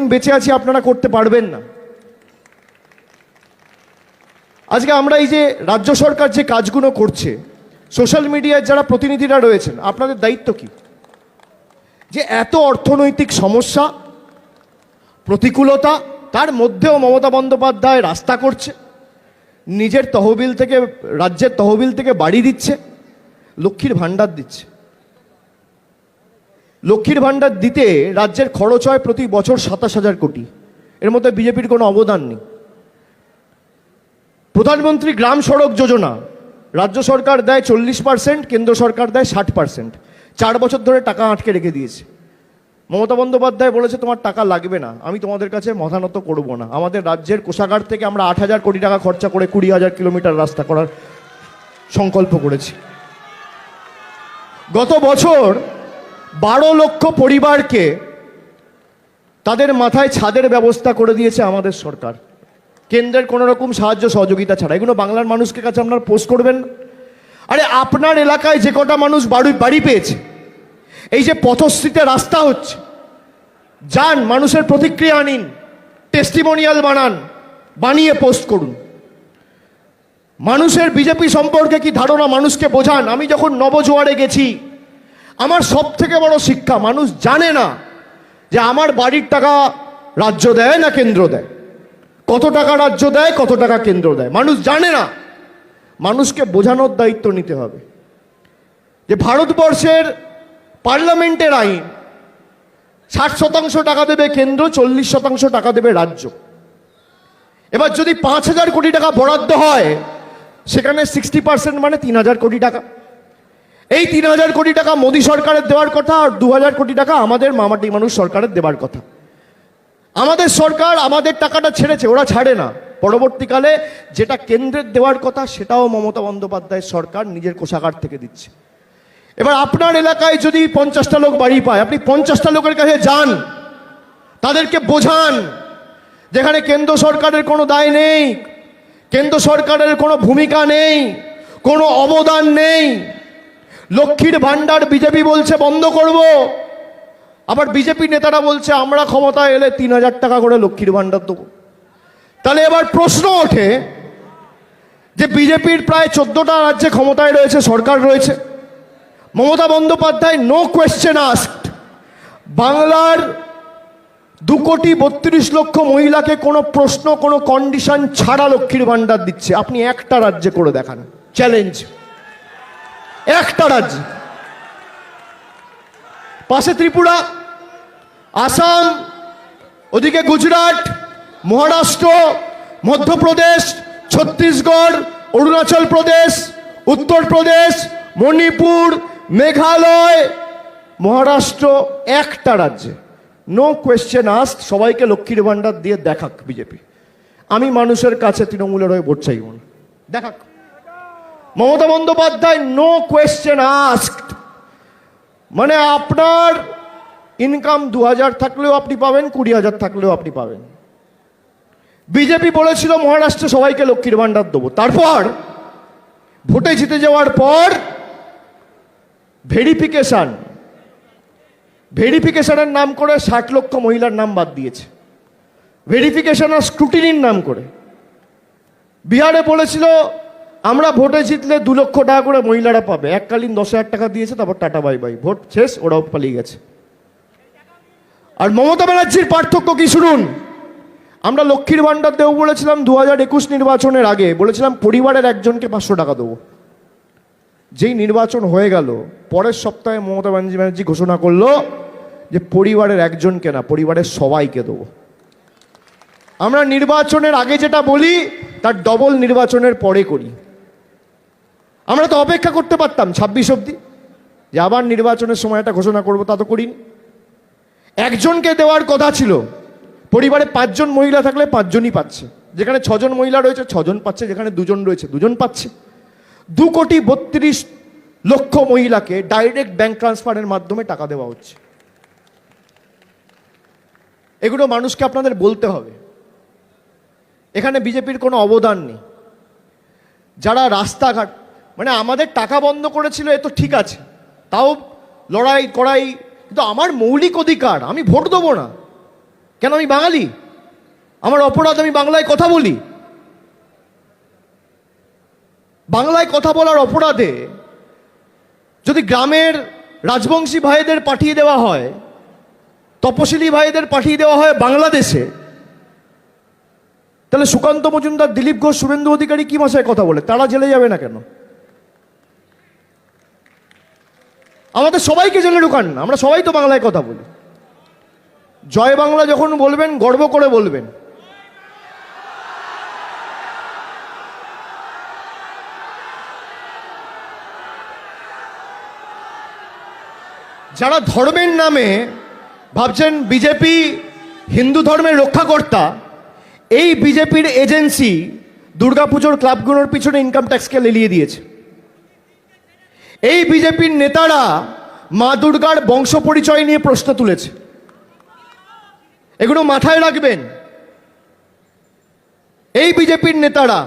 যতদিন বেঁচে আছি, আপনারা করতে পারবেন না। আজকে আমরা এই যে রাজ্য সরকার যে কাজগুলো করছে, সোশ্যাল মিডিয়ায় যারা প্রতিনিধিরা রয়েছেন, আপনাদের দায়িত্ব কি? যে এত অর্থনৈতিক সমস্যা, প্রতিকূলতা, তার মধ্যেও মমতা বন্দ্যোপাধ্যায় রাস্তা করছে, নিজের তহবিল থেকে, রাজ্যের তহবিল থেকে বাড়ি দিচ্ছে, লক্ষ্মীর ভাণ্ডার দিচ্ছে। লক্ষ্মীর ভাণ্ডার দিতে রাজ্যের খরচ হয় প্রতি বছর সাতাশ হাজার কোটি। এর মধ্যে বিজেপির কোনো অবদান নেই। প্রধানমন্ত্রী গ্রাম সড়ক যোজনা, রাজ্য সরকার দেয় চল্লিশ পার্সেন্ট, কেন্দ্র সরকার দেয় ষাট পার্সেন্ট। চার বছর ধরে টাকা আটকে রেখে দিয়েছে। মমতা বন্দ্যোপাধ্যায় বলেছে, তোমার টাকা লাগবে না, আমি তোমাদের কাছে মতানত করব না। আমাদের রাজ্যের কোষাগার থেকে আমরা আট হাজার কোটি টাকা খরচা করে কুড়ি হাজার কিলোমিটার রাস্তা করার সংকল্প করেছি। গত বছর বারো লক্ষ পরিবারকে তাদের মাথায় ছাদের ব্যবস্থা করে দিয়েছে আমাদের সরকার। কেন্দ্রের কোনো রকম সাহায্য সহযোগিতা ছাড়া। এগুলো বাংলার মানুষকে কাছে আপনারা পোস্ট করবেন। আরে আপনার এলাকায় যে কটা মানুষ বাড়ি বাড়ি পেয়েছে, এই যে পথশ্রীতে রাস্তা হচ্ছে, যান, মানুষের প্রতিক্রিয়া নিন টেস্টিমোনিয়াল বানান, বানিয়ে পোস্ট করুন। মানুষের বিজেপি সম্পর্কে কি ধারণা মানুষকে বোঝান? আমি যখন নবজোয়ারে গেছি আমার সব থেকে বড় শিক্ষা, মানুষ জানে না যে আমার বাড়ির টাকা রাজ্য দেয় না কেন্দ্র দেয়। কত টাকা রাজ্য দেয়, কত টাকা কেন্দ্র দেয়। মানুষ জানে না। মানুষকে বোঝানোর দায়িত্ব নিতে হবে। যে ভারতবর্ষের পার্লামেন্টের আইন ষাট শতাংশ টাকা দেবে কেন্দ্র, চল্লিশ শতাংশ টাকা দেবে রাজ্য। এবার যদি পাঁচ হাজার কোটি টাকা বরাদ্দ হয়, সেখানে সিক্সটি পার্সেন্ট মানে তিন হাজার কোটি টাকা। এই তিন হাজার কোটি টাকা মোদী সরকারের দেওয়ার কথা আর দু হাজার কোটি টাকা আমাদের মামাটি মানুষ সরকারের দেওয়ার কথা। আমাদের সরকার আমাদের টাকাটা ছেড়েছে, ওরা ছাড়ে না। পরবর্তীকালে যেটা কেন্দ্রের দেওয়ার কথা সেটাও মমতা বন্দ্যোপাধ্যায়ের সরকার নিজের কোষাগার থেকে দিচ্ছে। এবার আপনার এলাকায় যদি পঞ্চাশটা লোক বাড়ি পায়, আপনি পঞ্চাশটা লোকের কাছে যান, তাদেরকে বোঝান, যেখানে কেন্দ্র সরকারের কোনো দায় নেই, কেন্দ্র সরকারের কোনো ভূমিকা নেই, কোনো অবদান নেই লক্ষ্মীর ভাণ্ডার বিজেপি বলছে বন্ধ করব। আবার বিজেপি নেতারা বলছে, আমরা ক্ষমতায় এলে তিন হাজার টাকা করে লক্ষ্মীর ভাণ্ডার দেবো। তাহলে এবার প্রশ্ন ওঠে যে বিজেপির প্রায় চোদ্দটা রাজ্যে ক্ষমতায় রয়েছে, সরকার রয়েছে। Mamata Bandyopadhyay no question asked বাংলার দু কোটি বত্রিশ লক্ষ মহিলাকে কোনো প্রশ্ন, কোনো কন্ডিশন ছাড়া লক্ষ্মীর ভাণ্ডার দিচ্ছে। আপনি একটা রাজ্যে করে দেখান। চ্যালেঞ্জ একটা রাজ্য। পাশে ত্রিপুরা, আসাম, ওদিকে গুজরাট, মহারাষ্ট্র, মধ্যপ্রদেশ, ছত্তিশগড়, অরুণাচল প্রদেশ, উত্তরপ্রদেশ, মণিপুর, মেঘালয়, মহারাষ্ট্র, একটা রাজ্যে। নো কোয়েশ্চেন আস্ক সবাইকে লক্ষ্মীর ভাণ্ডার দিয়ে দেখাক বিজেপি। আমি মানুষের কাছে তৃণমূলের হয়ে ভোট চাইব না। দেখাক। Mamata Bandyopadhyay no question asked মানে আপনার ইনকাম দু হাজার থাকলেও আপনি পাবেন, কুড়ি হাজার থাকলেও আপনি পাবেন। বিজেপি বলেছিল, মহারাষ্ট্রে সবাইকে লক্ষ্মীর ভাণ্ডার দেবো। তারপর, ভোটে জিতে যাওয়ার পর ভেরিফিকেশন ভেরিফিকেশানের নাম করে ষাট লক্ষ মহিলার নাম বাদ দিয়েছে। ভেরিফিকেশান আর স্ক্রুটিনির নাম করে। বিহারে বলেছিল আমরা ভোটে জিতলে দু লক্ষ টাকা করে মহিলারা পাবে। এককালীন দশ হাজার টাকা দিয়েছে, তারপর টাটা, বাই বাই। ভোট শেষ, ওরাও পালিয়ে গেছে। আর মমতা ব্যানার্জির পার্থক্য কি শুনুন? আমরা লক্ষ্মীর ভাণ্ডার দেবো বলেছিলাম দু হাজার একুশ নির্বাচনের আগে। বলেছিলাম পরিবারের একজনকে পাঁচশো টাকা দেবো। যেই নির্বাচন হয়ে গেল, পরের সপ্তাহে মমতা ব্যানার্জি ব্যানার্জি ঘোষণা করল যে পরিবারের একজনকে না, পরিবারের সবাইকে দেবো। আমরা নির্বাচনের আগে যেটা বলি, তার ডবল নির্বাচনের পরে করি। আমরা তো অপেক্ষা করতে পারতাম ছাব্বিশ অবধি। যে আবার নির্বাচনের সময় একটা ঘোষণা করব, তা তো করিনি। একজনকে দেওয়ার কথা ছিল। পরিবারে পাঁচজন মহিলা থাকলে পাঁচজনই পাচ্ছে। যেখানে ছজন মহিলা রয়েছে, ছজন পাচ্ছে। যেখানে দুজন রয়েছে, দুজন পাচ্ছে। দু কোটি বত্রিশ লক্ষ মহিলাকে ডাইরেক্ট ব্যাংক ট্রান্সফারের মাধ্যমে টাকা দেওয়া হচ্ছে। এগুলো মানুষকে আপনাদের বলতে হবে। এখানে বিজেপির কোনো অবদান নেই। যারা রাস্তাঘাট মানে আমাদের টাকা বন্ধ করেছিল, এ তো ঠিক আছে। তাও লড়াই করাই কিন্তু আমার মৌলিক অধিকার, আমি ভোট দেবো না। কেন আমি বাঙালি? আমার অপরাধ, আমি বাংলায় কথা বলি। বাংলায় কথা বলার অপরাধে যদি গ্রামের রাজবংশী ভাইদের পাঠিয়ে দেওয়া হয়, তপশিলি ভাইদের পাঠিয়ে দেওয়া হয় বাংলাদেশে, তাহলে সুকান্ত মজুমদার, দিলীপ ঘোষ, শুভেন্দু অধিকারী কি ভাষায় কথা বলে? তারা জেলে যাবে না কেন? আমাদের সবাইকে জেলে ঢুকান না, আমরা সবাই তো বাংলায় কথা বলি। জয় বাংলা যখন বলবেন, গর্ব করে বলবেন। যারা ধর্মের নামে ভাবছেন বিজেপি হিন্দু ধর্মের রক্ষাকর্তা, এই বিজেপির এজেন্সি দুর্গাপুজোর ক্লাবগুলোর পিছনে ইনকাম ট্যাক্সকে লেলিয়ে দিয়েছে। এই বিজেপির নেতারা মা দুর্গার বংশ পরিচয় নিয়ে প্রশ্ন তুলেছে। এগুলো মাথায় রাখবেন। এই বিজেপির নেতারা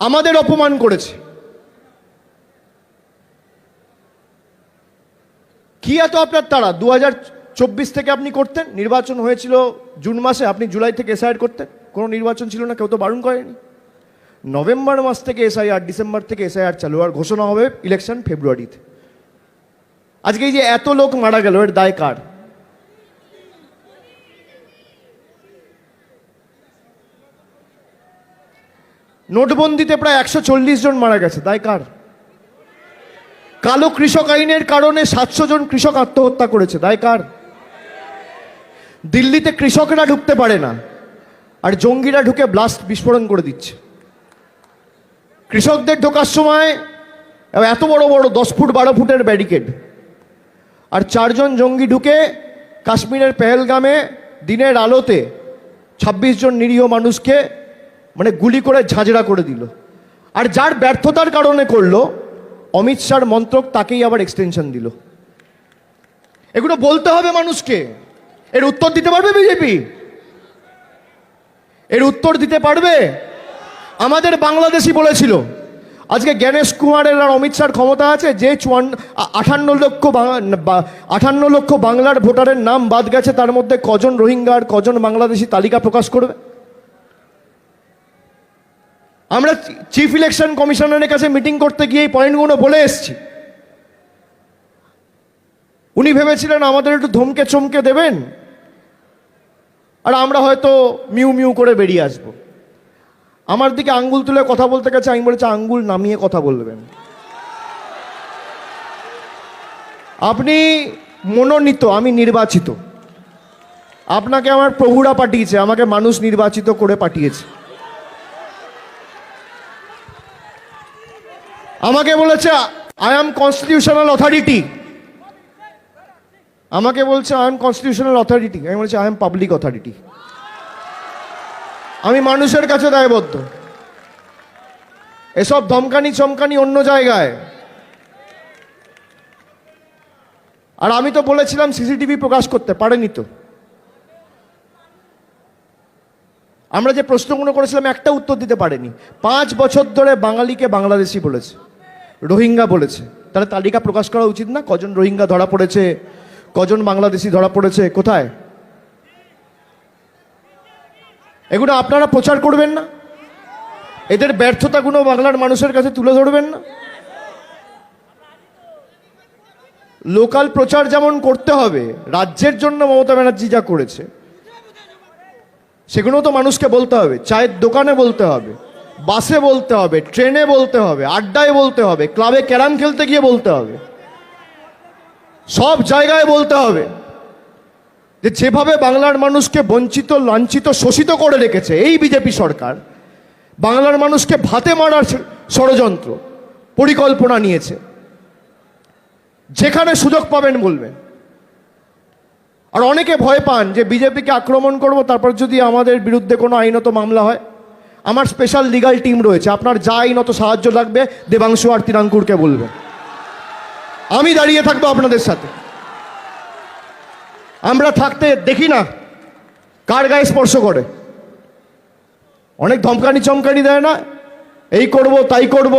আমাদের অপমান করেছে। কি এত আপনার তারা দু চব্বিশ থেকে আপনি করতেন? নির্বাচন হয়েছিল জুন মাসে, আপনি জুলাই থেকে এসআইআর করতেন? কোনো নির্বাচন ছিল না? কেউ তো বারণ করেনি? নভেম্বর মাস থেকে এসআইআর, ডিসেম্বর থেকে এসআইআর চালু আর ঘোষণা হবে ইলেকশন ফেব্রুয়ারিতে। আজকে এই যে এত লোক মারা গেল, এর দায় কার? নোটবন্দিতে প্রায় একশো চল্লিশ জন মারা গেছে, দায় কার? কালো কৃষক আইনের কারণে সাতশো জন কৃষক আত্মহত্যা করেছে, দায় কার? দিল্লিতে কৃষকরা ঢুকতে পারে না, আর জঙ্গিরা ঢুকে ব্লাস্ট বিস্ফোরণ করে দিচ্ছে। কৃষকদের ঢোকার সময় এত বড় বড় দশ ফুট, বারো ফুটের ব্যারিকেড। আর চারজন জঙ্গি ঢুকে কাশ্মীরের পেহেলগামে দিনের আলোতে ২৬ জন নিরীহ মানুষকে মানে গুলি করে ঝাঁঝরা করে দিল। আর যার ব্যর্থতার কারণে করল, অমিত শাহর মন্ত্রক তাকেই আবার এক্সটেনশন দিল। এগুলো বলতে হবে মানুষকে। এর উত্তর দিতে পারবে বিজেপি? এর উত্তর দিতে পারবে আমাদের বাংলাদেশি বলেছিল। আজকে জ্ঞানেশ কুমারের আর অমিত শাহর ক্ষমতা আছে, যে চুয়ান্ন আঠান্ন লক্ষ আটান্ন লক্ষ বাংলার ভোটারের নাম বাদ গেছে, তার মধ্যে কজন রোহিঙ্গা আর কজন বাংলাদেশি তালিকা প্রকাশ করবে? আমরা চিফ ইলেকশন কমিশনারের কাছে মিটিং করতে গিয়ে এই পয়েন্টগুলো বলে এসেছি। উনি ভেবেছিলেন আমাদের একটু ধমকে চমকে দেবেন, আর আমরা হয়তো মিউ মিউ করে বেরিয়ে আসব। আমার দিকে আঙ্গুল তুলে কথা বলতে গেছে, আমি বলেছি, আঙ্গুল নামিয়ে কথা বলবেন। আপনি মনোনীত, আমি নির্বাচিত। আপনাকে আমার প্রভুরা পাঠিয়েছে, আমাকে মানুষ নির্বাচিত করে পাঠিয়েছে। আমাকে বলেছে আই অ্যাম কনস্টিটিউশনাল অথরিটি আমাকে বলছে আই এম কনস্টিটিউশনাল অথরিটি আমি বলছি আই এম পাবলিক অথরিটি আমি মানুষের কাছে দায়বদ্ধ। এসব ধমকানি চমকানি অন্য জায়গায়। আর আমি তো বলেছিলাম সিসিটিভি প্রকাশ করতে, পারেনি তো। আমরা যে প্রশ্নগুলো করেছিলাম, একটা উত্তর দিতে পারেনি। পাঁচ বছর ধরে বাঙালিকে বাংলাদেশি বলেছে, রোহিঙ্গা বলেছে। তাহলে তালিকা প্রকাশ করা উচিত না? কজন রোহিঙ্গা ধরা পড়েছে? কজন বাংলাদেশি ধরা পড়েছে? কোথায়? এগুলো আপনারা প্রচার করবেন না। এদের ব্যর্থতাগুলো বাংলার মানুষের কাছে তুলে ধরবেন না। লোকাল প্রচার যেমন করতে হবে, রাজ্যের জন্য মমতা ব্যানার্জি যা করেছে, সেগুলো তো মানুষকে বলতে হবে। চায়ের দোকানে বলতে হবে, বাসে বলতে হবে, ট্রেনে বলতে হবে, আড্ডায় বলতে হবে, ক্লাবে ক্যারাম খেলতে গিয়ে বলতে হবে। সব জায়গায় বলতে হবে। যে যেভাবে বাংলার মানুষকে বঞ্চিত, লাঞ্ছিত, শোষিত করে রেখেছে, এই বিজেপি সরকার, বাংলার মানুষকে ভাতে মারার ষড়যন্ত্র, পরিকল্পনা নিয়েছে। যেখানে সুযোগ পাবেন বলবেন। আর অনেকে ভয় পান যে বিজেপিকে আক্রমণ করব, তারপর যদি আমাদের বিরুদ্ধে কোনো আইনত মামলা হয়। আমার স্পেশাল লিগাল টিম রয়েছে, আপনার যা আইনত সাহায্য লাগবে, দেবাংশু আর তিরাঙ্কুরকে বলবেন। আমি দাঁড়িয়ে থাকব আপনাদের সাথে। আমরা থাকতে দেখি না। কার গায়ে স্পর্শ করে? অনেক ধমকানি চমকানি দেয় না? এই করব, তাই করব।